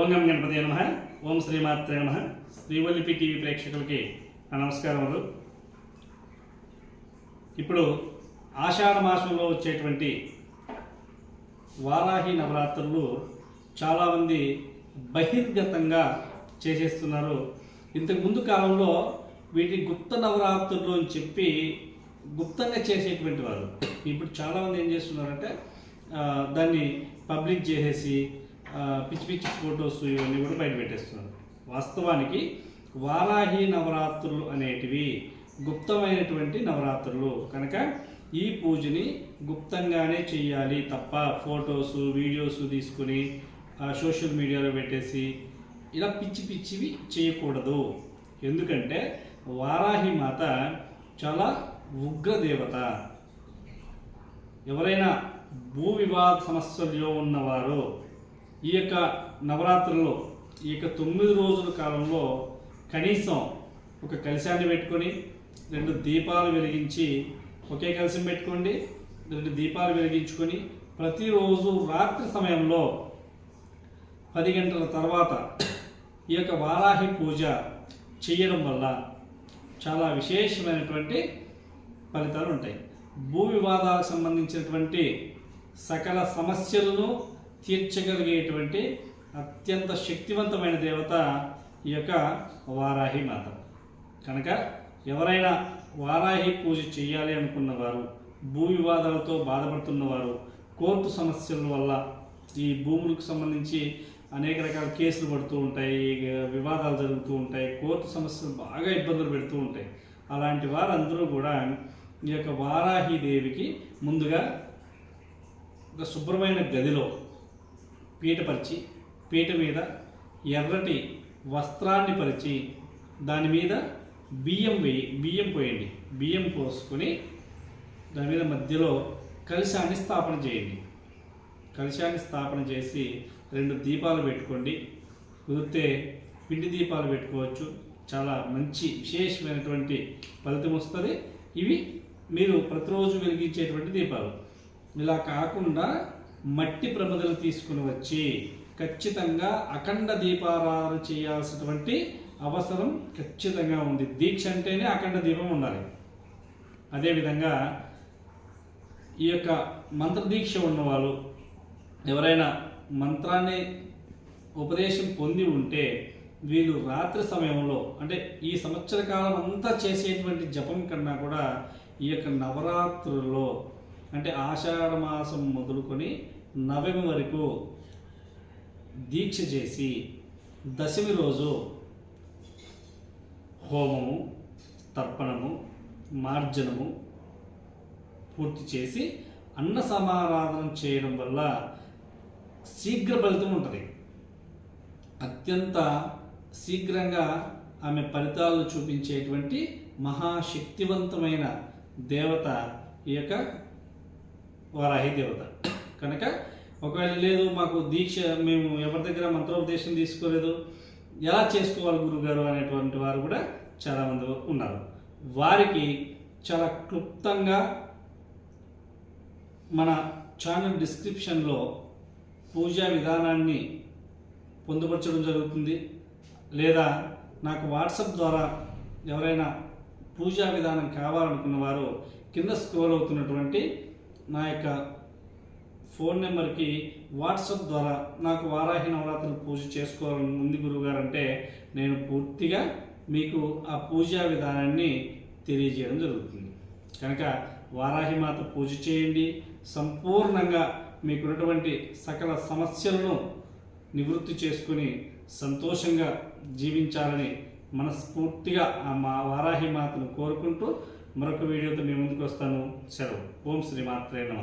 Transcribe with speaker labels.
Speaker 1: ఓం గం గణపతి నమ. ఓం శ్రీమాత్రే నమ. శ్రీవల్లిపి టీవీ ప్రేక్షకులకి నా నమస్కారములు ఇప్పుడు ఆషాఢ మాసంలో వచ్చేటువంటి వారాహి నవరాత్రులు చాలామంది బహిర్గతంగా చేసేస్తున్నారు. ఇంతకు ముందు కాలంలో వీటి గుప్త నవరాత్రులు అని చెప్పి గుప్తంగా చేసేటువంటి వారు. ఇప్పుడు చాలామంది ఏం చేస్తున్నారంటే దాన్ని పబ్లిక్ చేసేసి పిచ్చి పిచ్చి ఫొటోస్ ఇవన్నీ కూడా బయట పెట్టేస్తున్నారు. వాస్తవానికి వారాహి నవరాత్రులు అనేటివి గుప్తమైనటువంటి నవరాత్రులు. కనుక ఈ పూజని గుప్తంగానే చేయాలి తప్ప ఫొటోస్ వీడియోస్ తీసుకుని సోషల్ మీడియాలో పెట్టేసి ఇలా పిచ్చి పిచ్చివి చేయకూడదు. ఎందుకంటే వారాహి మాత చాలా ఉగ్ర దేవత. ఎవరైనా భూ వివాద సమస్యల్లో ఉన్నవారు ఈ యొక్క నవరాత్రుల్లో ఈ యొక్క తొమ్మిది రోజుల కాలంలో కనీసం ఒక కలశాన్ని పెట్టుకొని రెండు దీపాలు వెలిగించి ఒకే కలశం పెట్టుకోండి రెండు దీపాలు వెలిగించుకొని ప్రతిరోజు రాత్రి సమయంలో పది గంటల తర్వాత ఈ యొక్క వారాహి పూజ చేయడం వల్ల చాలా విశేషమైనటువంటి ఫలితాలు ఉంటాయి. భూ వివాదాలకు సంబంధించినటువంటి సకల సమస్యలను తీర్చగలిగేటువంటి అత్యంత శక్తివంతమైన దేవత ఈ యొక్క వారాహి మాత కనుక ఎవరైనా వారాహి పూజ చేయాలి అనుకున్నవారు భూ వివాదాలతో బాధపడుతున్నవారు కోర్టు సమస్యల వల్ల ఈ భూములకు సంబంధించి అనేక రకాల కేసులు పడుతూ ఉంటాయి వివాదాలు జరుగుతూ ఉంటాయి కోర్టు సమస్యలు బాగా ఇబ్బందులు పెడుతూ ఉంటాయి. అలాంటి వారందరూ కూడా ఈ యొక్క వారాహి దేవికి ముందుగా ఒక శుభ్రమైన గదిలో పీటపరిచి పీట మీద ఎర్రటి వస్త్రాన్ని పరిచి దాని మీద బియ్యం వేయి బియ్యం పోయండి. బియ్యం పోసుకొని దాని మీద మధ్యలో కలశాన్ని స్థాపన చేయండి. కలశాన్ని స్థాపన చేసి రెండు దీపాలు పెట్టుకోండి. కుదిరితే పిండి దీపాలు పెట్టుకోవచ్చు. చాలా మంచి విశేషమైనటువంటి ఫలితం వస్తుంది. ఇవి మీరు ప్రతిరోజు వెలిగించేటువంటి దీపాలు. ఇలా కాకుండా మట్టి ప్రమిదలు తీసుకుని వచ్చి ఖచ్చితంగా అఖండ దీపారాధన చేయాల్సినటువంటి అవసరం ఖచ్చితంగా ఉంది. దీక్ష అంటేనే అఖండ దీపం ఉండాలి. అదేవిధంగా ఈ యొక్క మంత్రదీక్ష ఉన్నవాళ్ళు ఎవరైనా మంత్రాన్ని ఉపదేశం పొంది ఉంటే వీళ్ళు రాత్రి సమయంలో అంటే ఈ సంవత్సర కాలం అంతా చేసేటువంటి జపం కన్నా కూడా ఈ యొక్క నవరాత్రుల్లో అంటే ఆషాఢ మాసం మొదలుకొని నవమి వరకు దీక్ష చేసి దశమి రోజు హోమము తర్పణము మార్జనము పూర్తి చేసి అన్న సమారాధన చేయడం వల్ల శీఘ్ర ఫలితం ఉంటుంది. అత్యంత శీఘ్రంగా ఆమె ఫలితాలు చూపించేటువంటి మహాశక్తివంతమైన దేవత ఈ యొక్క వారాహి దేవత కనుక ఒకవేళ లేదు మాకు దీక్ష మేము ఎవరి దగ్గర మంత్రోపదేశం తీసుకోలేదు ఎలా చేసుకోవాలి గురుగారు అనేటువంటి వారు కూడా చాలామంది ఉన్నారు. వారికి చాలా క్లుప్తంగా మన ఛానల్ డిస్క్రిప్షన్లో పూజా విధానాన్ని పొందుపరచడం జరుగుతుంది. లేదా నాకు వాట్సాప్ ద్వారా ఎవరైనా పూజా విధానం కావాలనుకున్న వారు కింద స్క్రోల్ అవుతున్నటువంటి నా యొక్క ఫోన్ నెంబర్కి వాట్సాప్ ద్వారా నాకు వారాహి నవరాత్రులు పూజ చేసుకోవాలని ఉంది గురువుగారు అంటే నేను పూర్తిగా మీకు ఆ పూజా విధానాన్ని తెలియజేయడం జరుగుతుంది. కనుక వారాహి మాత పూజ చేయండి. సంపూర్ణంగా మీకున్నటువంటి సకల సమస్యలను నివృత్తి చేసుకుని సంతోషంగా జీవించాలని మనస్ఫూర్తిగా ఆ మా వారాహి మాతను కోరుకుంటూ మరొక వీడియోతో మీ ముందుకు వస్తాను. సెలవు. ఓం శ్రీ మాత్రే నమ.